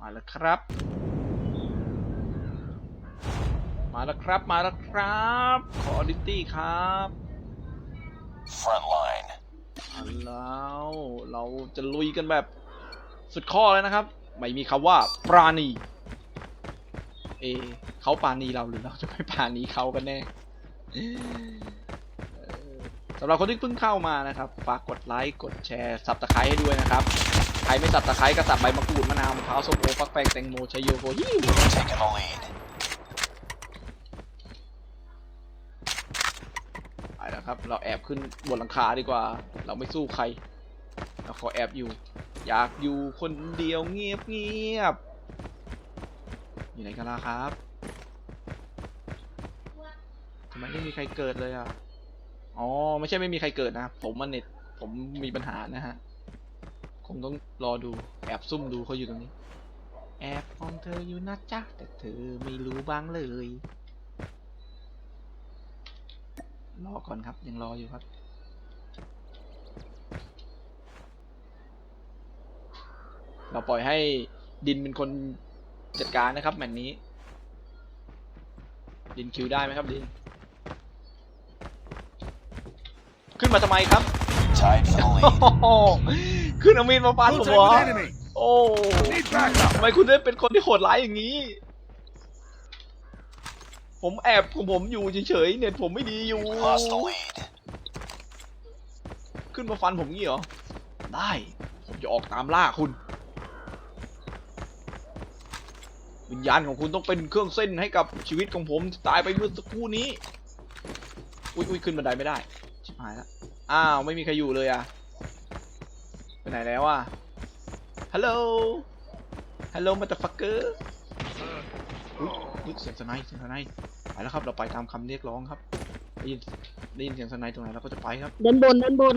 มาแล้วครับ มาแล้วครับ มาแล้วครับ ขอดิตี้ครับ Front line. เอาแล้วเราจะลุยกันแบบสุดข้อเลยนะครับ ไม่มีคำว่าปราณี เอะเขาปราณีเราหรือเราจะไม่ปราณีเขากันแน่เอ่อสำหรับคนที่เพิ่งเข้ามานะครับ ฝากกดไลค์ กดแชร์สับตะไคร้ให้ด้วยนะครับ ใครไม่สับตะไคร้ก็สับใบมะกรูดมะนาวมะพร้าวส้มโอฟักแป้งแตงโมชัยโยโฮฮิว Taking the lead. ไปแล้วครับ เราแอบขึ้นบนหลังคาดีกว่า เราไม่สู้ใคร เราขอแอบอยู่ อยากอยู่คนเดียวเงียบเงียบอยู่ไหนกันล่ะครับทำไมไม่มีใครเกิดเลยอะ อ๋อ ไม่ใช่ไม่มีใครเกิดนะ ผมมันเน็ต ผมมีปัญหานะฮะ คงต้องรอดูแอบซุ่มดูเขาอยู่ตรงนี้ แอบมองเธออยู่นะจ๊ะ แต่เธอไม่รู้บ้างเลย รอก่อนครับ ยังรออยู่ครับ เราปล่อยให้ดินเป็นคนจัดการนะครับแมตช์นี้ ดินคิวได้ไหมครับดิน ขึ้นมาทำไมครับ Tied for the โอ้ lead. โหขึ้นเอามีดมาฟันผม Contact เหรอ with enemy. โอ้ Need backup. ทำไมคุณได้เป็นคนที่โหดร้ายอย่างนี้ ผมแอบของผมอยู่เฉยๆ เน็ตผมไม่ดีอยู่ Lost the lead. ขึ้นมาฟันผมงี้เหรอ ได้ ผมจะออกตามล่าคุณ วิญญาณของคุณต้องเป็นเครื่องเส้นให้กับชีวิตของผมที่ตายไปเมื่อสักครู่นี้ อุ้ยอุ้ยขึ้นบันไดไม่ได้ ชิบหายแล้วอ้าว ไม่มีใครอยู่เลยอะ ไปไหนแล้วอะฮัลโหล ฮัลโหลมาตาฟักเกอร์อุ้ยอุ๊ยเสียงสไนด์เสียงสไนด์ไปแล้วครับ เราไปตามคำเรียกร้องครับ ได้ยินได้ยินเสียงสไนด์ตรงไหนเราก็จะไปครับ ด้านบนด้านบน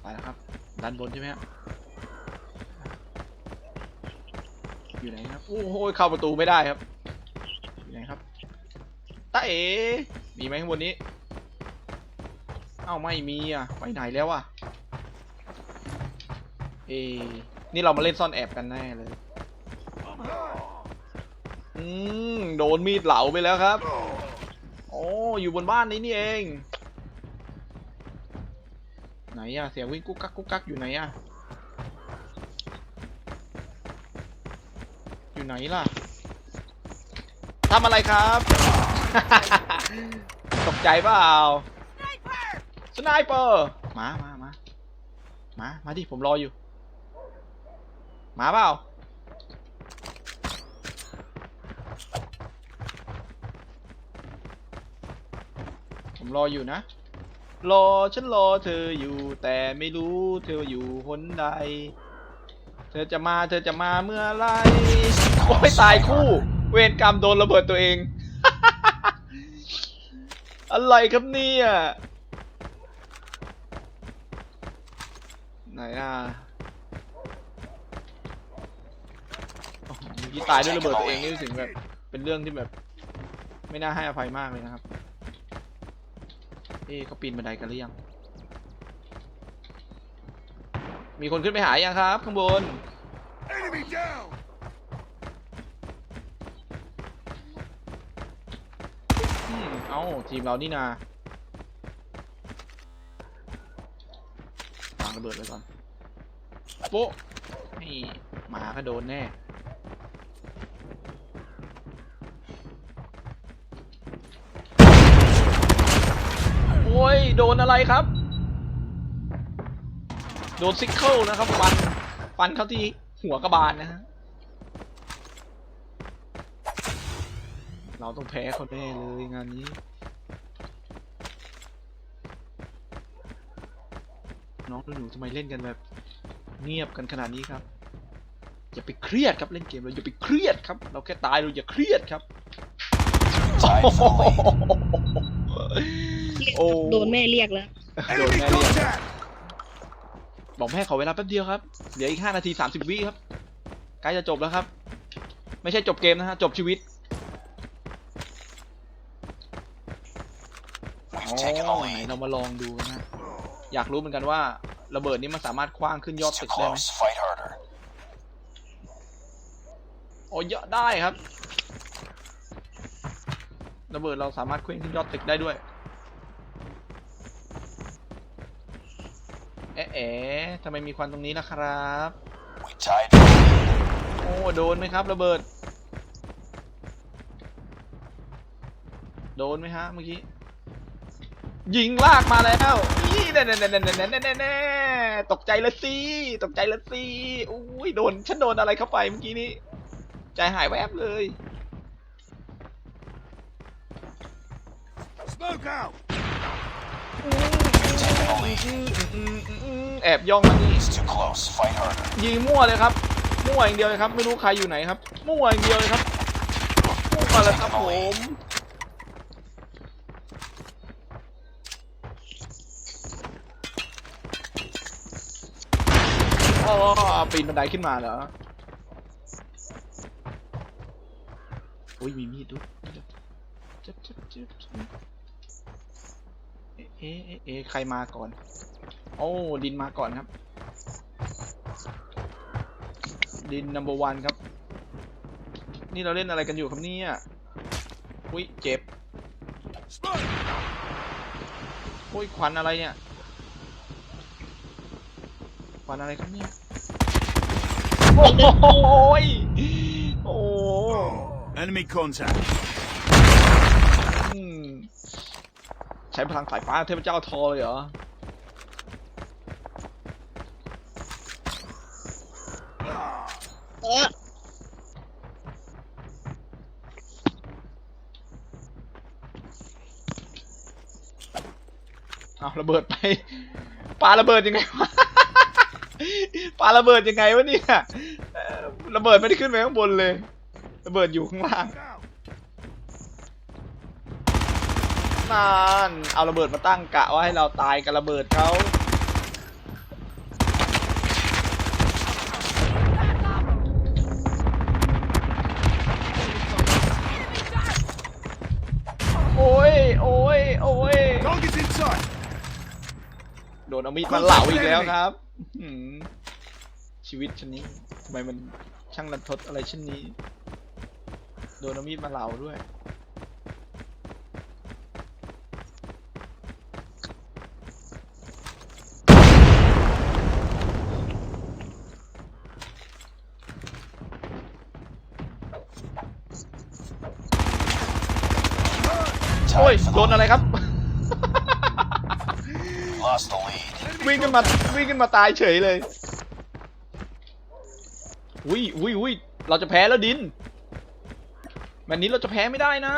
ไปแล้วครับ ด้านบนใช่ไหมครับอยู่ไหนครับ โอ้โห เข้าประตูไม่ได้ครับ อยู่ไหนครับตาเอ๋มีไหมข้างบนนี้ เอ้าไม่มีอะ ไปไหนแล้วอะ เอนี่เรามาเล่นซ่อนแอบกันแน่เลย อืม โดนมีดเหลาไปแล้วครับ โอ้อยู่บนบ้านนี้นี่เอง ไหนอะเสียงวิ่งกุ๊กกักกุ๊กกักอยู่ไหนอะอยู่ไหนล่ะทำอะไรครับ ตกใจเปล่าสไนเปอร์ มามามามา มาดิ ผมรออยู่ มาเปล่าผมรออยู่นะ รอฉันรอเธออยู่ แต่ไม่รู้เธออยู่หนใด เธอจะมาเธอจะมาเมื่อไรโอ้ยตายคู่ เวรกรรมโดนระเบิดตัวเอง อะไรครับเนี่ย ไหนอะ โอ้โหเมื่อกี้ตายด้วยระเบิดตัวเองนี่รู้สึกแบบเป็นเรื่องที่แบบ ไม่น่าให้อภัยมากเลยนะครับ เอ๊ะเขาปีนบันไดกันหรือยัง มีคนขึ้นไปหายังครับ ข้างบน Enemy down. อืมเอ้า ทีมเรานี่นาวางระเบิดไว้ก่อน โป๊ะนี่หมาก็โดนแน่ โอ้ยโดนอะไรครับ โดนซิกเคิลนะครับฟันฟันเข้าที่หัวกระบาลนะฮะเราต้องแพ้เขาแน่เลยงานนี้น้องหนูๆทำไมเล่นกันแบบ เงียบกันขนาดนี้ครับ อย่าไปเครียดครับเล่นเกมเราอย่าไปเครียดครับ เราแค่ตายเราอย่าเครียดครับ โอ้โดนแม่เรียกแล้ว โดน Enemy แม่เรียก contact. บอกแม่ขอเวลาแป๊บเดียวครับ เหลืออีกห้านาทีสามสิบวิครับ ใกล้จะจบแล้วครับ ไม่ใช่จบเกมนะฮะ จบชีวิตอ๋อ We've taken the ไหน lead. เรามาลองดูกันนะ อยากรู้เหมือนกันว่า ระเบิดนี้มันสามารถคว้างขึ้นยอด It's ตึ too กได้ไหม close. Fight harder. โอ้เยอะได้ครับ ระเบิดเราสามารถเคลื่อนขึ้นยอดตึกได้ด้วย อ๊ะเอะทำไมมีควันตรงนี้ล่ะครับ โอ้ โดนไหมครับระเบิด โดนไหมฮะเมื่อกี้ ยิงลากมาแล้วนี่แน่แน่แน่แน่แน่แน่ตกใจละสิ ตกใจละสิ อุ้ย โดน ฉันโดนอะไรเข้าไปเมื่อกี้นี้ ใจหายแวบเลย Smoke! Taking the lead. แอบย่องมานี่ It's too close. Fight harder. ยิงมั่วเลยครับ มั่วอย่างเดียวเลยครับ ไม่รู้ใครอยู่ไหนครับ มั่วอย่างเดียวเลยครับมั่วเลยครับผมอ๋อปีนบันไดขึ้นมาเหรออุ้ยมีมีดด้วยจ๊บจ๊บจ๊บจ๊บ เอ๊ะเอ๊ะเอ๊ะเอ๊ะใครมาก่อน โอ้ ดินมาก่อนครับ ดิน number one ครับ นี่เราเล่นอะไรกันอยู่ครับเนี่ยอุ้ยเจ็บ Smoke! อุ้ยควันอะไรเนี่ย ควันอะไรครับเนี่ย โอ้โหยโอ้โห Enemy contact. อืมใช้พลังสายฟ้าเทพเจ้าทอเลยเหรอเออเอาระเบิดไปปาระเบิดยังไงวะปาระเบิดยังไงวะเนี่ยเอ่อระเบิดไม่ได้ขึ้นไปข้างบนเลย ระเบิดอยู่ข้างล่าง นานเอาระเบิดมาตั้งกะว่าให้เราตายกับระเบิดเขาโอ้ย โอ้ย โอ้ย Target's in sight! โดนเอามีดมาเหลาอีกแล้วครับอื้อหือชีวิตชนนี้ทำไมมันช่างรันทดอะไรเช่นนี้ โดนเอามีดมาเหลาด้วย โอ้ย Tied for โด the นอะไร lead. ครับ Lost the lead. วิ่งขึ้นมาวิ่งขึ้นมาตายเฉยเลยอุ้ยอุ้ยอุ้ยเราจะแพ้แล้วดินแบบนี้เราจะแพ้ไม่ได้นะ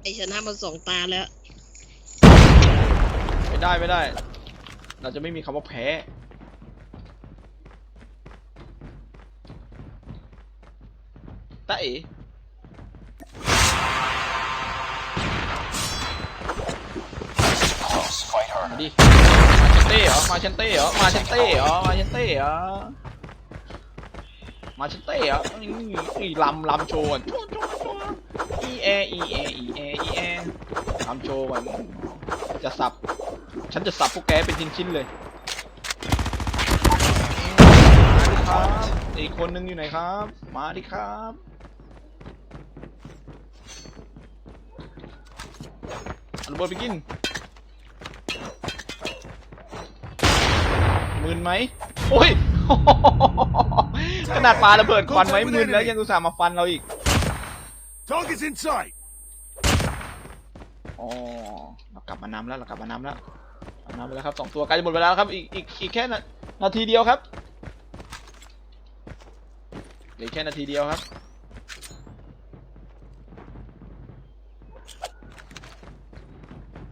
ไอชนะมาสองตาแล้ว ไม่ได้ไม่ได้ เราจะไม่มีคำว่าแพ้ ตาเอ๋มาดิมาเชนเต้เหรอ มาเชนเต้เหรอ มาเชนเต้เหรอ มาเชนเต้เหรอ มาเชนเต้เหรอนี่นี่ลำลำโชว์ก่อนอีแออีแออีแออีแอลำโชว์ก่อนจะสับ ฉันจะสับพวกแกเป็นชิ้นๆเลยมาดิครับอีกคนนึงอยู่ไหนครับ มาดิครับเอา ระเบิดไปกินมึนไหมโอ้ยขนาดปาระเบิดควันไว้มึนแล้วยังอุตส่าห์มาฟันเราอีก Target's in sight! อ๋อเรากลับมานำแล้วเรากลับมานำแล้วเอานำไปแล้วครับสองตัวใกล้จะหมดเวลาแล้วครับอีกอีกอีกแค่นานาทีเดียวครับเหลืออกแค่นาทีเดียวครับ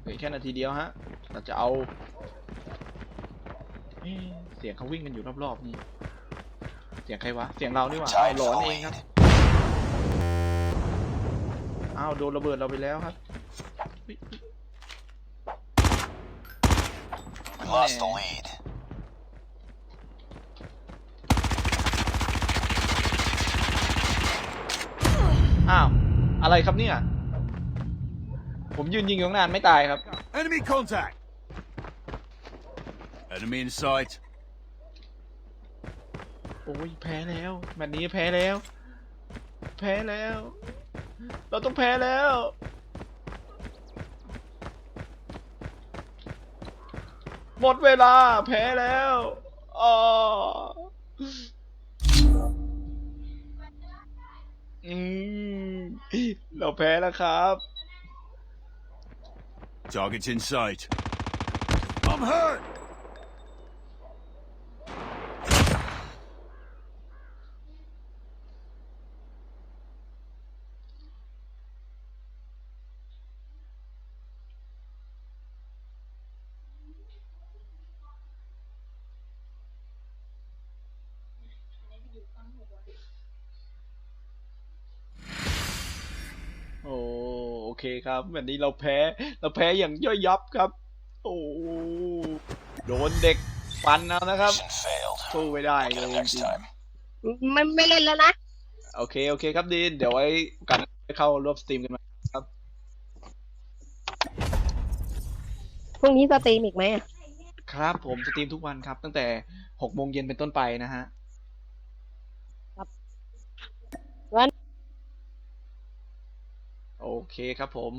เหลืออกแค่นาทีเดียวฮะเราจะเอาเอ๊ะเสียงเขาวิ่งกันอยู่รอบๆนี่ เสียงใครวะ เสียงเรานี่หว่าเอา Tied หล for อน the เองครับ lead. อ้าวโดนระเบิดเราไปแล้วครับเฮ้ย We lost the lead. อ้าว อะไรครับเนี่ย ผมยืนยิงอยู่ตั้งนานไม่ตายครับ Enemy contact! Enemy in sight. อ้ยแพ้แล้วแมตช์นี้แพ้แล้ว แพ้แล้ว เราต้องแพ้แล้ว หมดเวลาแพ้แล้วอ๋ออืมเราแพ้แล้วครับ Target's in sight. I'm hurt! เคครับแบบนี้เราแพ้เราแพ้อย่างย่อยยับครับ โอ้โดนเด็กฟันเอานะครับ Mission failed. สู้ไม่ได้ Get เลย him จ next ริง time. ไม่ไม่เล่นแล้วนะๆโอเคโอเคครับดีนเดี๋ยวไว้โอกาสหน้าไปเข้าร่วมสตรีมกันใหม่ครับพรุ่งนี้สตรีมอีกไหมอะครับผมสตรีมทุกวันครับ ตั้งแต่หกโมงเย็นเป็นต้นไปนะฮะ งั้น โอเคครับผม